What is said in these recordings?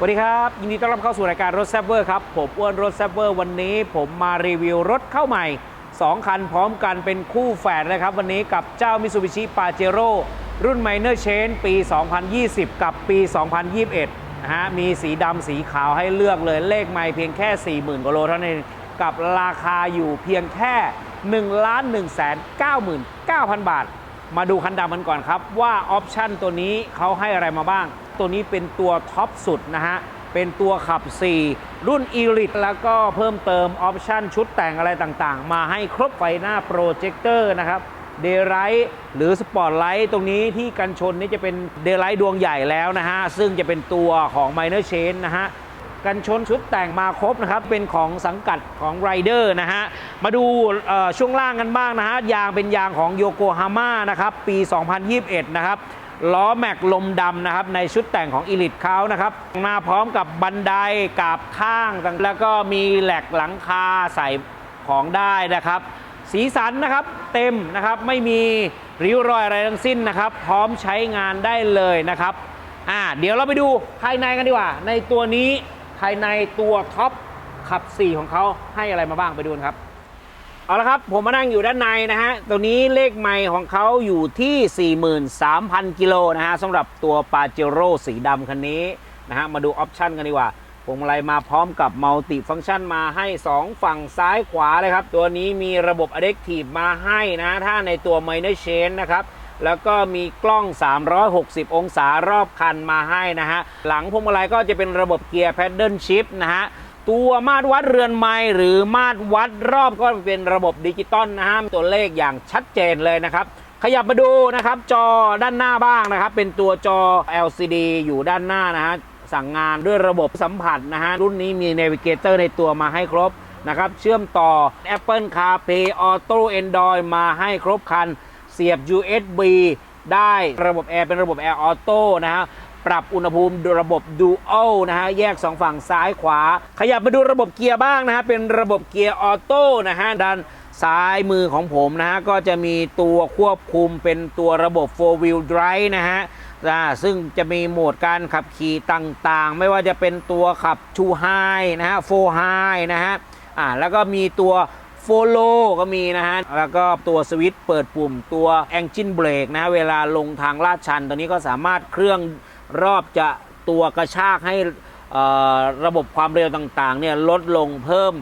สวัสดีครับ ยินดีต้อนรับเข้าสู่รายการรถแซบเวอร์ครับ ผมอ้วนรถแซบเวอร์วันนี้ผมมารีวิวรถเข้าใหม่ 2 คันพร้อมกันเป็นคู่แฝดนะครับ วันนี้กับเจ้า Mitsubishi Pajero รุ่น Minor Change ปี 2020 กับปี 2021 นะฮะ มีสีดำสีขาวให้เลือกเลยเลขไม่เพียงแค่ 40,000กว่าโลเท่านั้นกับราคาอยู่เพียงแค่ 1 1 9 9 0 0 0 บาท มาดูคันดำกันก่อนครับว่าออปชันตัวนี้เขาให้อะไรมาบ้าง ตัวนี้เป็นตัวท็อปสุดนะฮะ เป็นตัวขับ 4 รุ่น e l i t แล้วก็เพิ่มเติมออปชันชุดแต่งอะไรต่างๆ มาให้ครบไฟหน้าโปรเจคเตอร์นะครับเด y ไรท์หรือสปอตไลท์ตรงนี้ที่กันชนนี่จะเป็นเด y ไรท์ดวงใหญ่แล้วนะฮะ ซึ่งจะเป็นตัวของ Minor Change นะฮะกันชนชุดแต่งมาครบนะครับ เป็นของสังกัดของไรเดอร์นะฮะ มาดูช่วงล่างกันบ้างนะฮะ ยางเป็นยางของโยโกฮาม่านะครับ ปี 2021 นะครับ ล้อแม็กลมดำนะครับ ในชุดแต่งของอีลิทเขานะครับ มาพร้อมกับบันไดกาบข้างต่าง แล้วก็มีแหลกหลังคาใส่ของได้นะครับ สีสันนะครับเต็มนะครับไม่มีริ้วรอยอะไรทั้งสิ้นนะครับ พร้อมใช้งานได้เลยนะครับอ่าเดี๋ยวเราไปดูภายในกันดีกว่า ในตัวนี้ภายในตัวท็อปขับ 4 ของเขาให้อะไรมาบ้างไปดูนครับ เอาละครับ ผมมานั่งอยู่ด้านในนะฮะตัวนี้เลขไมล์ของเขาอยู่ที่ 43,000 กิโลนะฮะสำหรับตัวปาเจโร่สีดำคันนี้นะฮะมาดูออปชันกันดีกว่าพวงมาลัยมาพร้อมกับมัลติฟัง c t ชันมาให้ 2 ฝั่งซ้ายขวาเลยครับ ตัวนี้มีระบบ Adaptive มาให้นะถ้าในตัว Minor Change นะครับแล้วก็มีกล้อง 360 องศารอบคันมาให้นะฮะ หลังพวงมาลัยก็จะเป็นระบบเกียร์ Paddle Shift นะฮะ ตัวมาตรวัดเรือนไม้หรือมาตรวัดรอบก็เป็นระบบดิจิตอลนะฮะตัวเลขอย่างชัดเจนเลยนะครับ ขยับมาดูนะครับจอด้านหน้าบ้างนะครับ เป็นตัวจอ LCD อยู่ด้านหน้านะฮะสั่งงานด้วยระบบสัมผัสนะฮะรุ่นนี้มี Navigator ในตัวมาให้ครบนะครับเชื่อมต่อ Apple CarPlay Auto Android มาให้ครบคัน เสียบ USB ได้ระบบแอร์เป็นระบบแอร์ออโต้นะฮะ ปรับอุณหภูมิระบบ Dual นะฮะแยก 2 ฝั่งซ้ายขวา ขยับมาดูระบบเกียร์บ้างนะฮะเป็นระบบเกียร์ออโต้นะฮะด้านซ้ายมือของผมนะฮะก็จะมีตัวควบคุมเป็นตัวระบบ 4 wheel drive นะฮะซึ่งจะมีโหมดการขับขี่ต่างๆ ไม่ว่าจะเป็นตัวขับ 2 high นะฮะ 4 high นะฮะอ่าแล้วก็มีตัว follow ก็มีนะฮะ แล้วก็ตัวสวิตช์เปิดปุ่มตัว engine brake นะะเวลาลงทางลาดชัน ตัวนี้ก็สามารถเครื่อง รอบจะตัวกระชากให้ระบบความเร็วต่างๆเนี่ยลดลงเพิ่ม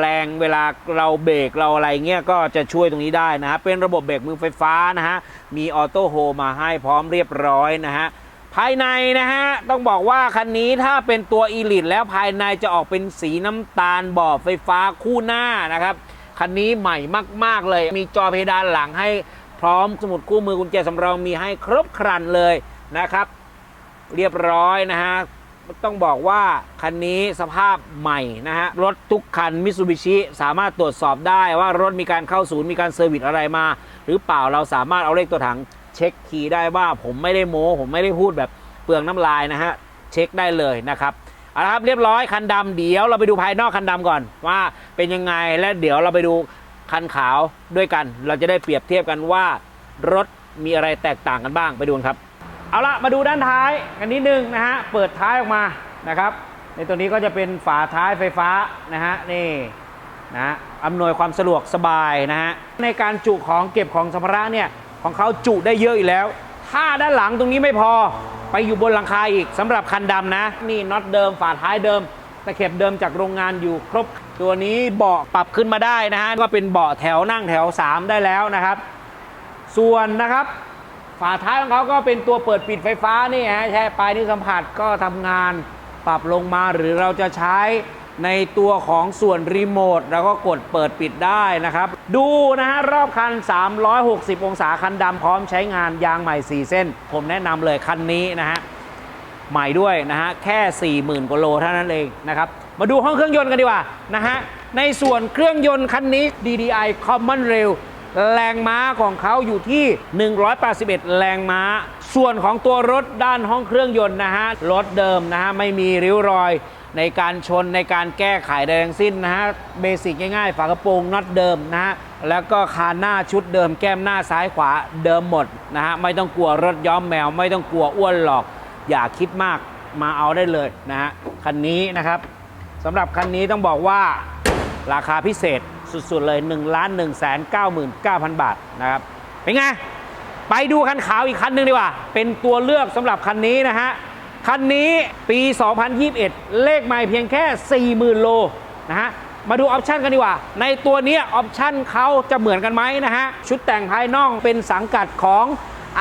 แรงเวลาเราเบรกเราอะไรเงี้ยก็จะช่วยตรงนี้ได้นะฮะเป็นระบบเบรกมือไฟฟ้านะฮะมีออโต้โฮมาให้พร้อมเรียบร้อยนะฮะภายในนะฮะต้องบอกว่าคันนี้ถ้าเป็นตัวอีลิทแล้วภายในจะออกเป็นสีน้ำตาลบอบไฟฟ้าคู่หน้านะครับคันนี้ใหม่มาก ๆ เลย มีจอเพดานหลังให้พร้อมสมุดคู่มือกุญแจสำรองมีให้ครบครันเลยนะครับ เรียบร้อยนะฮะต้องบอกว่าคันนี้สภาพใหม่นะฮะ รถทุกคันมิ t ูบิชิสามารถตรวจสอบได้ว่ารถมีการเข้าศูนย์มีการเซอร์วิสอะไรมา หรือเปล่าเราสามารถเอาเลขตัวถังเช็คคีย์ได้ว่าผมไม่ได้โม้ ผมไม่ได้พูดแบบเปลืองน้ำลายนะฮะ เช็คได้เลยนะครับเอาละครับเรียบร้อยคันดำเดี๋ยวเราไปดูภายนอกคันดำก่อน ว่าเป็นยังไงและเดี๋ยวเราไปดูคันขาวด้วยกัน เราจะได้เปรียบเทียบกันว่ารถมีอะไรแตกต่างกันบ้างไปดูกันครับ เอาละมาดูด้านท้ายกันนิดนึงนะฮะเปิดท้ายออกมานะครับ ในตัวนี้ก็จะเป็นฝาท้ายไฟฟ้านะฮะนี่นะอำนวยความสะดวกสบายนะฮะในการจุของเก็บของสัมภาระเนี่ยของเขาจุได้เยอะอยู่แล้ว ถ้าด้านหลังตรงนี้ไม่พอไปอยู่บนหลังคาอีกสำหรับคันดำนะ นี่น็อตเดิมฝาท้ายเดิมตะเข็บเดิมจากโรงงานอยู่ครบ ตัวนี้เบาะปรับขึ้นมาได้นะฮะก็เป็นเบาะแถวนั่งแถว 3 ได้แล้วนะครับ ส่วนนะครับ ฝาท้ายของเขาก็เป็นตัวเปิดปิดไฟฟ้านี่ฮะแช่ปลายนิ้วสัมผัสก็ทำงานปรับลงมาหรือเราจะใช้ในตัวของส่วนรีโมทเราก็กดเปิดปิดได้นะครับ ดูนะฮะรอบคัน 360 องศาคันดำพร้อมใช้งานยางใหม่ 4 เส้น ผมแนะนำเลยคันนี้นะฮะใหม่ด้วยนะฮะแค่ 40,000กว่าโลเท่านั้นเองนะครับ มาดูห้องเครื่องยนต์กันดีกว่านะฮะในส่วนเครื่องยนต์คันนี้ DDI Common Rail แรงม้าของเขาอยู่ที่ 181 แรงม้า ส่วนของตัวรถด้านห้องเครื่องยนต์นะฮะ รถเดิมนะฮะ ไม่มีริ้วรอยในการชนในการแก้ไขใดทั้งสิ้นนะฮะ เบสิกง่ายๆ ฝากระโปรงน็อตเดิมนะฮะ แล้วก็คานหน้าชุดเดิมแก้มหน้าซ้ายขวาเดิมหมดนะฮะ ไม่ต้องกลัวรถย้อมแมว ไม่ต้องกลัวอ้วนหรอก อย่าคิดมากมาเอาได้เลยนะฮะ คันนี้นะครับสำหรับคันนี้ต้องบอกว่าราคาพิเศษ สุดๆเลย1 1 9 9 0 0 0 บาทนะครับเป็นไง ไปดูคันขาวอีกคันหนึ่งดีกว่า เป็นตัวเลือกสำหรับคันนี้นะฮะ คันนี้ปี 2021 เลขไม่เพียงแค่ 40,000 โลนะฮะมาดูออปชันกันดีกว่า ในตัวนี้ออปชันเขาจะเหมือนกันไหมนะฮะ ชุดแต่งภายนอกเป็นสังกัดของ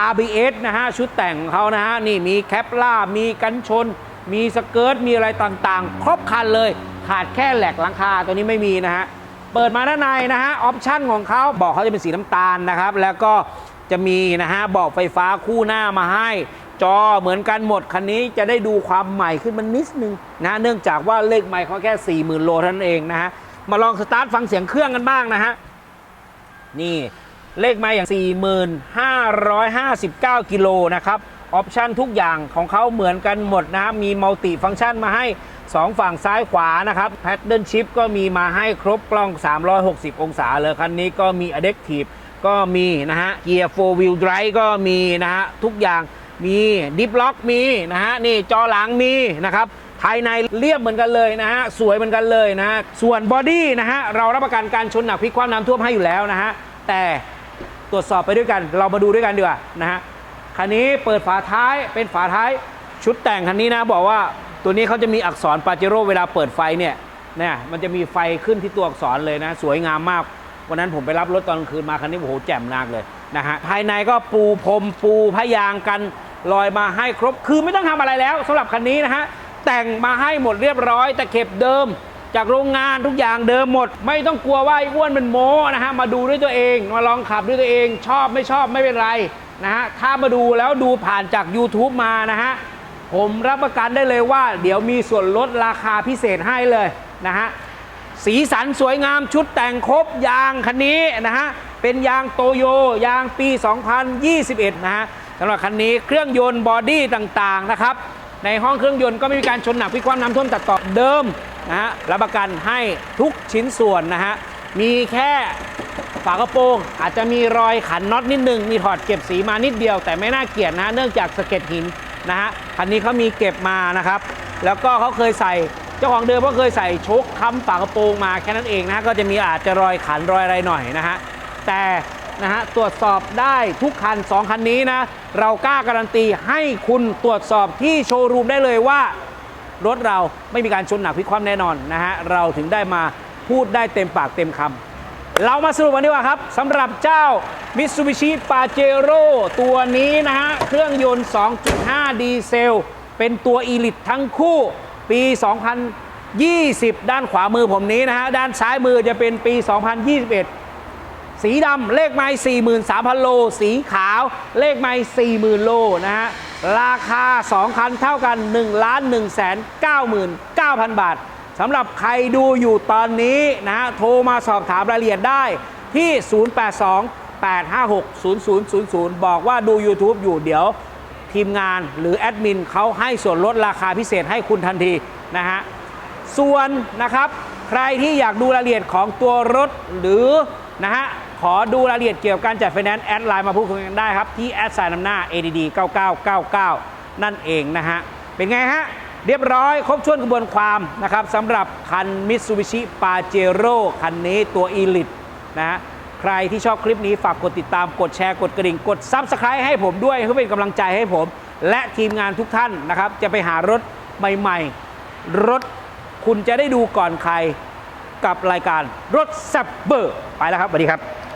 RBS นะฮะ ชุดแต่งของเขานะฮะ นี่มีแคปล่า มีกันชน มีสเกิร์ต มีอะไรต่างๆ ครบคันเลย ขาดแค่แหลกหลังคาตัวนี้ไม่มีนะฮะ เปิดมาด้านในนะฮะออปชันของเขาบอกเขาจะเป็นสีน้ำตาลนะครับ แล้วก็จะมีนะฮะบอกไฟฟ้าคู่หน้ามาให้ จอเหมือนกันหมดคันนี้จะได้ดูความใหม่ขึ้นมานิดนึงนะเนื่องจากว่าเลขใหม่เขาแค่ 40,000 โลเท่านั้นเองนะฮะมาลองสตาร์ทฟังเสียงเครื่องกันบ้างนะฮะนี่เลขมาอย่าง 4,559 กิโลนะครับ ออปชันทุกอย่างของเขาเหมือนกันหมดนะมีมัลติฟังก์ชันมาให้ 2 ฝั่งซ้ายขวานะครับแพดเดิลชิพก็มีมาให้ครบกล้อง 360 องศาเลยคันนี้ก็มี Adaptive ก็มีนะฮะเกียร์4 wheel drive ก็มีนะฮะทุกอย่างมีดิฟล็อกมีนะฮะนี่จอหลังมีนะครับภายในเรียบเหมือนกันเลยนะฮะสวยเหมือนกันเลยนะฮะส่วนบอดี้นะฮะเรารับประกันการชนหนักพลิกคว่ำน้ำท่วมให้อยู่แล้วนะฮะแต่ตรวจสอบไปด้วยกันเรามาดูด้วยกันดีกว่านะฮะ คันนี้เปิดฝาท้ายเป็นฝาท้ายชุดแต่งคันนี้นะบอกว่าตัวนี้เขาจะมีอักษรปาเจโร่เวลาเปิดไฟเนี่ยเนี่ยมันจะมีไฟขึ้นที่ตัวอักษรเลยนะ สวยงามมาก วันนั้นผมไปรับรถตอนกลางคืนมาคันนี้โอ้โหแจ่มมากเลยนะฮะภายในก็ปูพรมปูพยางกันลอยมาให้ครบ คือไม่ต้องทำอะไรแล้วสำหรับคันนี้นะฮะแต่งมาให้หมดเรียบร้อยแต่เข็บเดิม จากโรงงานทุกอย่างเดิมหมด ไม่ต้องกลัวว่าไอ้อ้วนเป็นโม้นะฮะมาดูด้วยตัวเองมาลองขับด้วยตัวเอง ชอบไม่ชอบไม่เป็นไร นะฮะถ้ามาดูแล้วดูผ่านจาก YouTube มานะฮะผมรับประกันได้เลยว่า เดี๋ยวมีส่วนลดราคาพิเศษให้เลยนะฮะสีสันสวยงามชุดแต่งครบยางคันนี้นะฮะเป็นยางโตโยยางปี 2021 นะฮะสำหรับคันนี้เครื่องยนต์บอดี้ต่างๆนะครับในห้องเครื่องยนต์ก็ไม่มีการชนหนักพิกคว่ำน้ำท่วมตัดต่อเดิมนะฮะรับประกันให้ทุกชิ้นส่วนนะฮะมีแค่ ฝากระโปรง อาจจะมีรอยขันน็อตนิดนึง มีถอดเก็บสีมานิดเดียว แต่ไม่น่าเกลียดนะฮะเนื่องจากสะเก็ดหินนะฮะคันนี้เขามีเก็บมานะครับ แล้วก็เขาเคยใส่เจ้าของเดิมก็เคยใส่ชคค้ำฝากระโปรงมาแค่นั้นเองนะะก็จะมีอาจจะรอยขันรอยอะไรหน่อยนะฮะแต่นะฮะตรวจสอบได้ทุกคัน 2 คันนี้นะเรากล้าการันตีให้คุณตรวจสอบที่โชว์รูมได้เลยว่ารถเราไม่มีการชนหนักพลิกคว่ำแน่นอนนะฮะเราถึงได้มาพูดได้เต็มปากเต็มคำ เรามาสรุปกันดีกว่าครับสำหรับเจ้า Mitsubishi Pajero ตัวนี้นะฮะ เครื่องยนต์ 2.5 ดีเซล เป็นตัว Elite ทั้งคู่ปี 2020 ด้านขวามือผมนี้นะฮะ ด้านซ้ายมือจะเป็นปี 2021 สีดำเลขไม้43,000 โล สีขาวเลขไม้40,000 โลนะฮะ ราคา 2 คันเท่ากัน 1,199,000 บาท สำหรับใครดูอยู่ตอนนี้นะฮะโทรมาสอบถามรายละเอียดได้ที่ 082 856 0000 บอกว่าดู YouTube อยู่เดี๋ยวทีมงานหรือแอดมินเขาให้ส่วนลดราคาพิเศษให้คุณทันทีนะฮะ ส่วนนะครับใครที่อยากดูรายละเอียดของตัวรถหรือนะฮะขอดูรายละเอียดเกี่ยวกับการจัดไฟแนนซ์แอดไลน์มาพูดคุยกันได้ครับ ที่แอดไซน์นำหน้า ADD 9999 นั่นเองนะฮะ เป็นไงฮะ เรียบร้อยครบถ้วนกระบวนความนะครับสำหรับคัน Mitsubishi Pajero คันนี้ตัว Elite นะฮะใครที่ชอบคลิปนี้ฝากกดติดตามกดแชร์กดกระดิ่ง กด Subscribe ให้ผมด้วยเพื่อเป็นกำลังใจให้ผม และทีมงานทุกท่านนะครับ จะไปหารถใหม่ ๆ รถคุณจะได้ดูก่อนใครกับรายการรถแซบเบอร์ ไปแล้วครับสวัสดีครับ